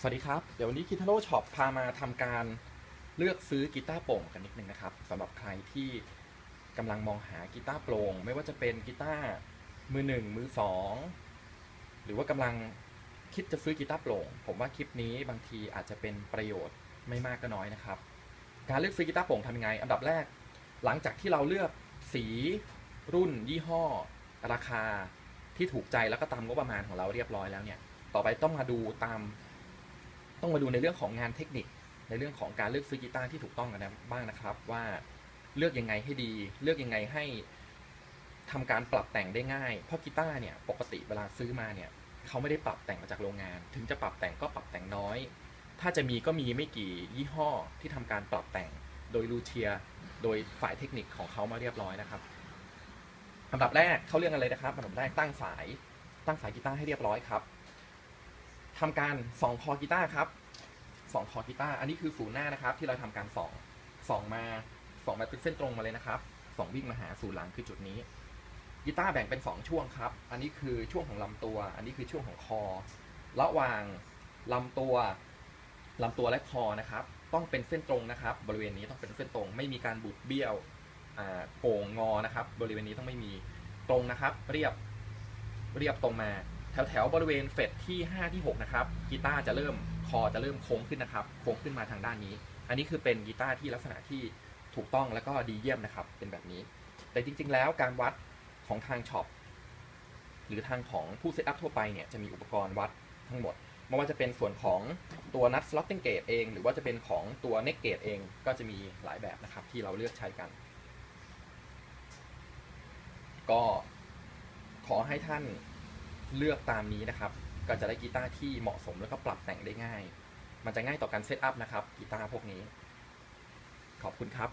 สวัสดีครับ เดี๋ยววันนี้คิทาโร่ช็อปพามาทำการเลือกซื้อกีตาร์โปร่งกันนิดนึงนะครับสำหรับใครที่กำลังมองหากีตาร์โปร่งไม่ว่าจะเป็นกีตาร์มือหนึ่งมือสองหรือว่ากำลังคิดจะซื้อกีตาร์โปร่ง ผมว่าคลิปนี้บางทีอาจจะเป็นประโยชน์ไม่มากก็น้อยนะครับ การเลือกซื้อกีตาร์โปร่งทำยังไง อันดับแรก หลังจากที่เราเลือกสีรุ่น ยี่ห้อ ราคาที่ถูกใจแล้วก็ตามงบประมาณของเราเรียบร้อยแล้วเนี่ย ต่อไปต้องมาดูตาม ต้องมาดูในเรื่องของงานเทคนิค ในเรื่องของการเลือกซื้อกีตาร์ที่ถูกต้องกันนะบ้างนะครับ ว่าเลือกยังไงให้ดี เลือกยังไงให้ทำการปรับแต่งได้ง่าย เพราะกีตาร์เนี่ยปกติเวลาซื้อมาเนี่ยเขาไม่ได้ปรับแต่งมาจากโรงงาน ถึงจะปรับแต่งก็ปรับแต่งน้อย ถ้าจะมีก็มีไม่กี่ยี่ห้อที่ทำการปรับแต่งโดยลูเทีย โดยฝ่ายเทคนิคของเขามาเรียบร้อยนะครับอันดับแรกเขาเรื่องอะไรนะครับอันดับแรกตั้งสายตั้งสายกีตาร์ให้เรียบร้อยครับ ทำการส่องคอกีตาร์ครับส่องคอกีตาร์อันนี้คือศูนย์หน้านะครับ ที่เราทำการส่องส่องมาส่องมาเป็นเส้นตรงมาเลยนะครับส่องวิ่งมาหาศูนย์หลังคือจุดนี้กีตาร์แบ่งเป็น 2 ช่วงครับ อันนี้คือช่วงของลำตัว อันนี้คือช่วงของคอ ระหว่างลำตัวลำตัวและคอนะครับ ต้องเป็นเส้นตรงนะครับ บริเวณนี้ต้องเป็นเส้นตรง ไม่มีการบุดเบี้ยวโก่งงอนะครับ บริเวณนี้ต้องไม่มีตรงนะครับ เรียบเรียบตรงมา แถวแถวๆบริเวณเฟดที่ 5 ที่ 6 นะครับกีตาร์จะเริ่มคอจะเริ่มโค้งขึ้นนะครับโค้งขึ้นมาทางด้านนี้ อันนี้คือเป็นกีตาร์ที่ลักษณะที่ถูกต้องแล้วก็ดีเยี่ยมนะครับเป็นแบบนี้ แต่จริงๆ แล้วการวัดของทางช็อปหรือทางของผู้เซตอัพทั่วไปเนี่ยจะมีอุปกรณ์วัดทั้งหมดไม่ว่าจะเป็นส่วนของตัวนัทสล็อตติ้งเกตเอง หรือว่าจะเป็นของตัวเน็กเกตเองก็จะมีหลายแบบนะครับที่เราเลือกใช้กัน ก็ขอให้ท่าน เลือกตามนี้นะครับ ก็จะได้กีตาร์ที่เหมาะสมแล้วก็ปรับแต่งได้ง่าย มันจะง่ายต่อการเซตอัพนะครับกีตาร์พวกนี้ ขอบคุณครับ